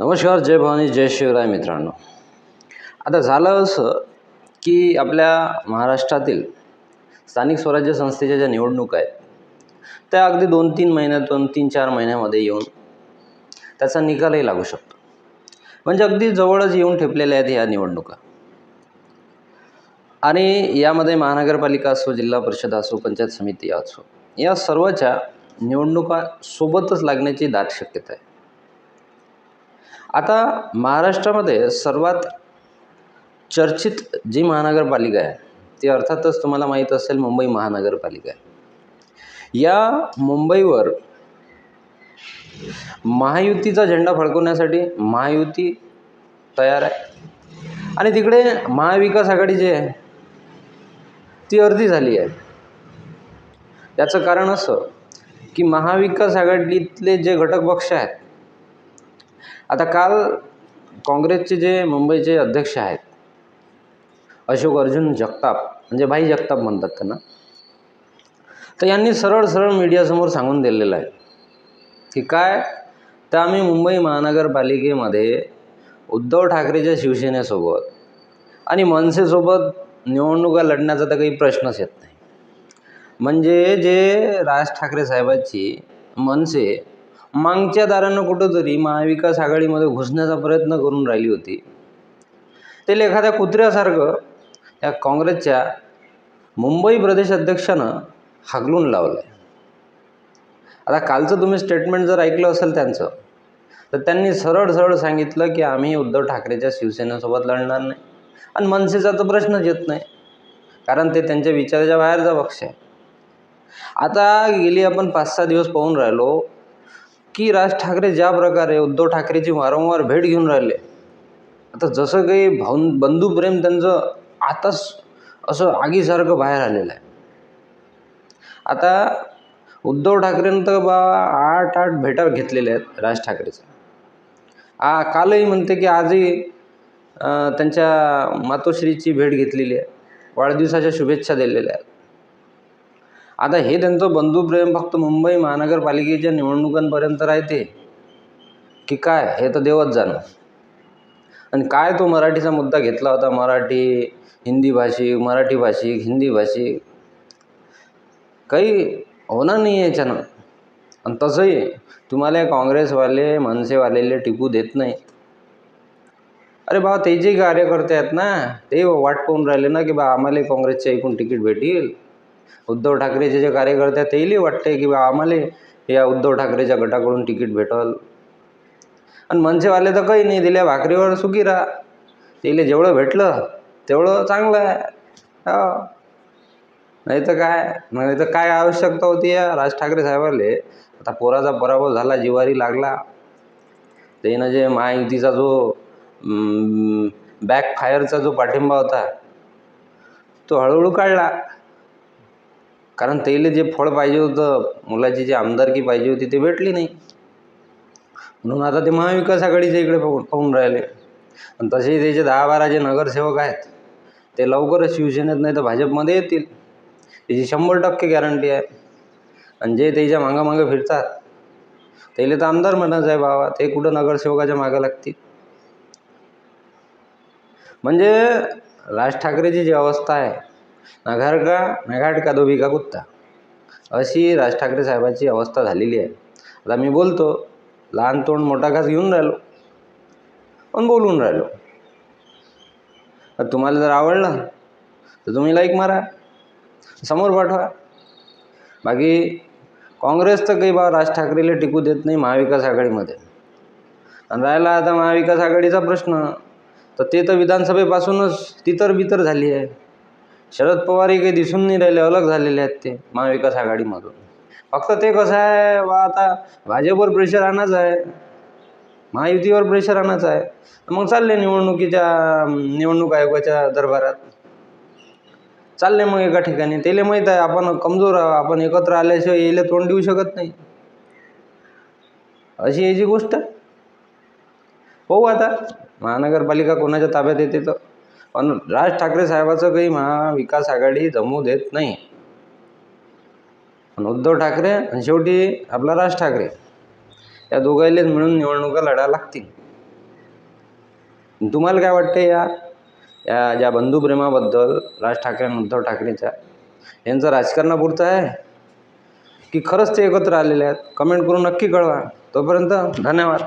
नमस्कार जय भवानी जय शिवराय मित्रांनो. आता झालं असं की आपल्या महाराष्ट्रातील स्थानिक स्वराज्य संस्थेच्या ज्या निवडणुका आहेत त्या अगदी दोन तीन महिन्यातून तीन चार महिन्यामध्ये येऊन त्याचा निकालही लागू शकतो. म्हणजे अगदी जवळच येऊन ठेपलेल्या आहेत ह्या निवडणुका. आणि यामध्ये महानगरपालिका असो जिल्हा परिषद असो पंचायत समिती असो या सर्वच्या निवडणुका सोबतच लागण्याची दाट शक्यता आहे. आता महाराष्ट्रामध्ये सर्वात चर्चित जी महानगरपालिका आहे ती अर्थातच तुम्हाला माहीत असेल मुंबई महानगरपालिका आहे. या मुंबईवर महायुतीचा झेंडा फडकवण्यासाठी महायुती तयार आहे. आणि तिकडे महाविकास आघाडी जी आहे ती अर्धी झाली आहे. याचं कारण असं की महाविकास आघाडीतले जे घटक पक्ष आहेत आता काल काँग्रेसचे जे मुंबईचे अध्यक्ष आहेत अशोक अर्जुन जगताप म्हणजे भाई जगताप म्हणतात त्यांना तर यांनी सरळ सरळ मीडियासमोर सांगून दिलेलं आहे की काय? तर आम्ही मुंबई महानगरपालिकेमध्ये उद्धव ठाकरेच्या शिवसेनेसोबत आणि मनसेसोबत निवडणुका लढण्याचा तर काही प्रश्नच येत नाही. म्हणजे जे राज ठाकरे साहेबांची मनसे मागच्या दारानं कुठंतरी महाविकास आघाडीमध्ये घुसण्याचा प्रयत्न करून राहिली होती. त्याला एखाद्या कुत्र्यासारखं या काँग्रेसच्या मुंबई प्रदेश अध्यक्षानं हाकलून लावलं आहे आता कालचं तुम्ही स्टेटमेंट जर ऐकलं असेल त्यांचं तर त्यांनी सरळ सरळ सांगितलं की आम्ही उद्धव ठाकरेच्या शिवसेनेसोबत लढणार नाही. आणि मनसेचा तर प्रश्नच येत नाही कारण ते त्यांच्या विचाराच्या बाहेरचा पक्ष आहे. आता गेली आपण पाच सहा दिवस पाहून राहिलो की राज ठाकरे ज्या प्रकारे उद्धव ठाकरेची वारंवार भेट घेऊन राहिले आता जसं काही भाऊन बंधुप्रेम त्यांचं आताच असं आगीसारखं बाहेर आलेलं आहे. आता उद्धव ठाकरेनं तर बा आठ आठ भेटा घेतलेल्या आहेत राज ठाकरेचं आ कालही म्हणते की आजही त्यांच्या मातोश्रीची भेट घेतलेली आहे. वाढदिवसाच्या शुभेच्छा दिलेल्या आहेत. आता हे त्यांचं बंधुप्रेम फक्त मुंबई महानगरपालिकेच्या निवडणुकांपर्यंत राहते. की काय? हे तर देवच जाणं. आणि काय तो मराठीचा मुद्दा घेतला होता? मराठी हिंदी भाषिक मराठी भाषिक हिंदी भाषिक काही होणार नाही याच्यानं. आणि तसंही तुम्हाला काँग्रेसवाले मनसेवालेले टिकू देत नाहीत अरे बा ते जे कार्यकर्ते आहेत ना ते वाट पाहून राहिले ना की बा आम्हाला काँग्रेसच्या एकूण तिकीट भेटेल. उद्धव ठाकरेचे जे कार्यकर्ते आहेत तेही वाटते की बा आम्हाला या उद्धव ठाकरेच्या गटाकडून तिकीट भेटल. आणि मनसेवाले तर काही नाही दिल्या भाकरीवर सुखी राहा. तिला जेवढं भेटलं तेवढं चांगलं आहे. हो. नाही तर काय नाही तर काय आवश्यकता होती या राज ठाकरे साहेबाले? आता पोराचा पराभव झाला जिवारी लागला. त्यानं जे महायुतीचा जो बॅकफायरचा जो पाठिंबा होता तो हळूहळू काढला. कारण त्याला जे फळ पाहिजे होतं मुलाची जी आमदारकी पाहिजे होती ते भेटली नाही. म्हणून आता ते महाविकास आघाडीच्या इकडे पाहून पाहून राहिले. आणि तसेही त्याचे दहा बारा जे नगरसेवक आहेत ते लवकरच शिवसेनेत नाही तर भाजपमध्ये येतील. त्याची शंभर टक्के गॅरंटी आहे. आणि जे त्याच्या मागं मागं फिरतात त्याला तर आमदार म्हणायचं आहे बाबा ते कुठं नगरसेवकाच्या मागं लागतील? म्हणजे राज ठाकरेची जी अवस्था आहे ना घर का ना घाट का धोबी का कुत्ता अशी राज ठाकरे साहेबाची अवस्था झालेली आहे. आता मी बोलतो लहान तोंड मोठा घास घेऊन राहिलो. पण बोलून राहिलो. तुम्हाला जर आवडलं तर तुम्ही लाईक मारा. समोर पाठवा. बाकी काँग्रेस तर काही बा राज ठाकरेला टिकू देत नाही महाविकास आघाडीमध्ये. आणि राहिला आता महाविकास आघाडीचा प्रश्न तर ते तर विधानसभेपासूनच तितर बितर झाली आहे. शरद पवारही काही दिसून नाही राहिले अलग झालेले आहेत ते महाविकास आघाडीमधून. फक्त ते कसं आहे बा आता भाजपवर प्रेशर आणायचं आहे. महायुतीवर प्रेशर आणायचं आहे. मग चालले निवडणुकीच्या निवडणूक आयोगाच्या दरबारात. चालले मग एका ठिकाणी. त्याला माहीत आहे आपण कमजोर आहोत आपण एकत्र आल्याशिवाय यायला तोंड देऊ शकत नाही. अशी याची गोष्ट. पाहू आता महानगरपालिका कोणाच्या ताब्यात येते तर. पण राज ठाकरे साहेबाचं काही महाविकास आघाडी जमू देत नाही. पण उद्धव ठाकरे आणि शेवटी आपला राज ठाकरे. या दोघायलेच मिळून निवडणुका लढायला लागतील. तुम्हाला काय वाटते या या ज्या बंधुप्रेमाबद्दल राज ठाकरे आणि उद्धव ठाकरेच्या यांचं राजकारणापुरतं आहे? की खरंच ते एकत्र आलेले आहेत? कमेंट करून नक्की कळवा. तोपर्यंत धन्यवाद.